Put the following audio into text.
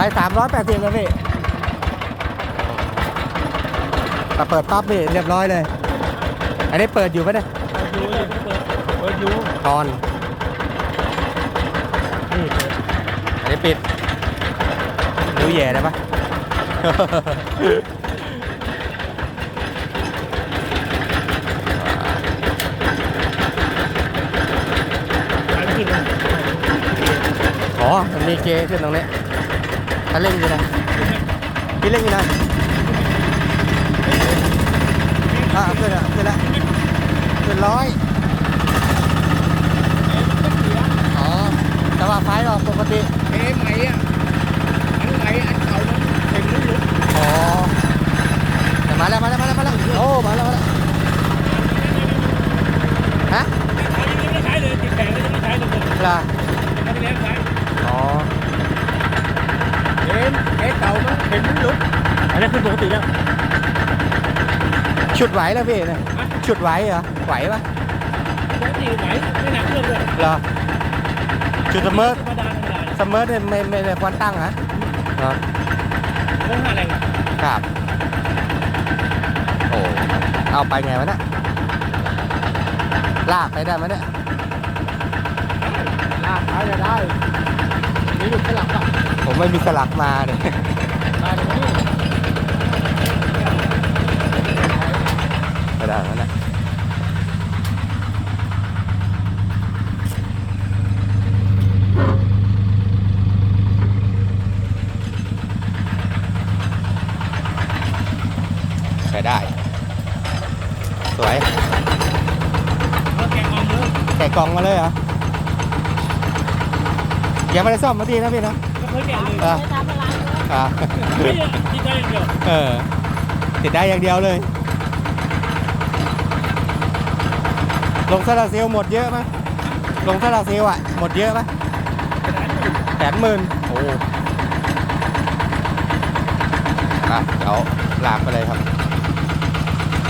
ไปสามร้อยแปดสิบแล้วพี่แต่เปิดปั๊บนี่เรียบร้อยเลย อันนี้เปิดอยู่ปะเนี่ยเปิดอยู่เปิดเปิดอยู่ตอนนี่เปิดอันนี้ปิดดูแย่ได้ปะอันนี้ขึ้นเลยอ๋อมันมีเกขึ้นตรงนี้ ถ้าเล่นอยู่นะพี่เล่นอยู่นะอะขึ้นละขึ้นละขึ้นร้อยอ๋อแต่ว่าไฟออกปกติ เอ๊ะไหมอะอันไหนอันเก่ามันเป็นรุ่นรุ่นอ๋อแต่มาแล้วมาแล้วมาแล้วมาแล้วโอ้มาแล้วมาแล้วฮะยังไม่ใช้เลยติดแผงเลยยังไม่ใช้เลยล่ะไม่ได้ใช้อ๋อ เอ๊ะเอ๊ะเก่ามันเป็นรุ่นรุ่นอันนี้ขึ้นปกติแล้ว ชุดไหวแล้วพี่เนี่ยชุดไหวเหรอ ไหวปะปกติไหวไม่หนักเครื่องเลยเหรอ ชุดสมเมอร์ธรรมดาธรรมดาสมเมอร์เนี่ยไม่ไม่ได้ควรตั้งฮะเหรอโค้งห้าแรงครับ โอ้ เอาไปไงวะเนี่ย ลากไปได้ไหมเนี่ย ลากไปได้ มีหลุดสลับอะผม ไม่มีสลักมาเนี่ยได้ตรงนี้ไม่ได้แล้วเนี่ยใช้ได้ สวยเอาแกะออกเลยแกะกล่องมาเลยเหรอยังไม่ได้ซ่อมมาดีนะพี่นะ ก็เคยแกะเลยอะอะไม่ได้ติดได้อย่างเดียวเออติดได้อย่างเดียวเลย ลงซาลาเซลหมดเยอะไหมลงซาลาเซลอะ หมดเยอะไหมแสนหมื่นโอ้อะเดี๋ยวลากไปเลยครับ